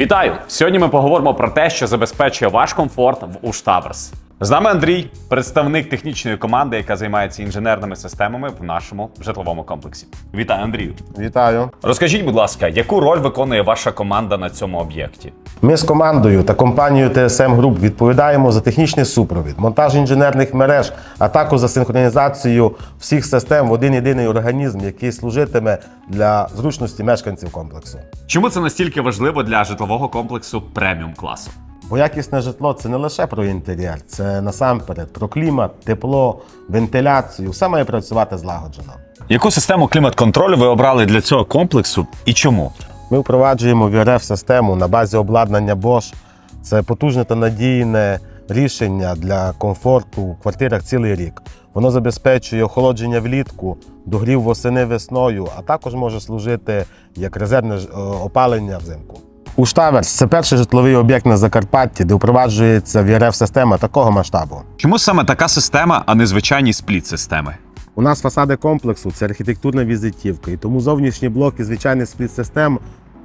Вітаю! Сьогодні ми поговоримо про те, що забезпечує ваш комфорт в Уштаверс. З нами Андрій, представник технічної команди, яка займається інженерними системами в нашому житловому комплексі. Вітаю, Андрію! Вітаю. Розкажіть, будь ласка, яку роль виконує ваша команда на цьому об'єкті? Ми з командою та компанією TSM Group відповідаємо за технічний супровід, монтаж інженерних мереж, а також за синхронізацію всіх систем в один єдиний організм, який служитиме для зручності мешканців комплексу. Чому це настільки важливо для житлового комплексу преміум класу? Бо якісне житло це не лише про інтер'єр, це насамперед про клімат, тепло, вентиляцію. Все має працювати злагоджено. Яку систему клімат-контролю ви обрали для цього комплексу і чому? Ми впроваджуємо VRF-систему на базі обладнання Bosch. Це потужне та надійне рішення для комфорту в квартирах цілий рік. Воно забезпечує охолодження влітку, догрів восени весною, а також може служити як резервне е, опалення взимку. Уштаверс це перший житловий об'єкт на Закарпатті, де впроваджується VRF-система такого масштабу. Чому саме така система, а не звичайні спліт-системи? У нас фасади комплексу це архітектурна візитівка, і тому зовнішні блоки звичайних спліт-систем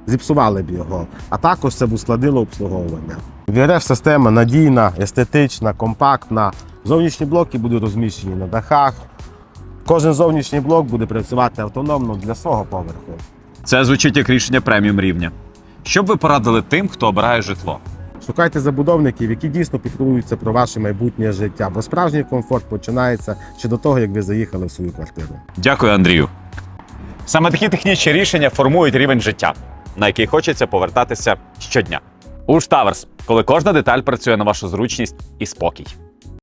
зіпсували б його, а також це б ускладнило обслуговування. VRF-система надійна, естетична, компактна. Зовнішні блоки будуть розміщені на дахах. Кожен зовнішній блок буде працювати автономно для свого поверху. Це звучить як рішення преміум рівня. Що б ви порадили тим, хто обирає житло? Шукайте забудовників, які дійсно піклуються про ваше майбутнє життя, бо справжній комфорт починається ще до того, як ви заїхали в свою квартиру. Дякую, Андрію. Саме такі технічні рішення формують рівень життя, на який хочеться повертатися щодня. Уштаверс, коли кожна деталь працює на вашу зручність і спокій.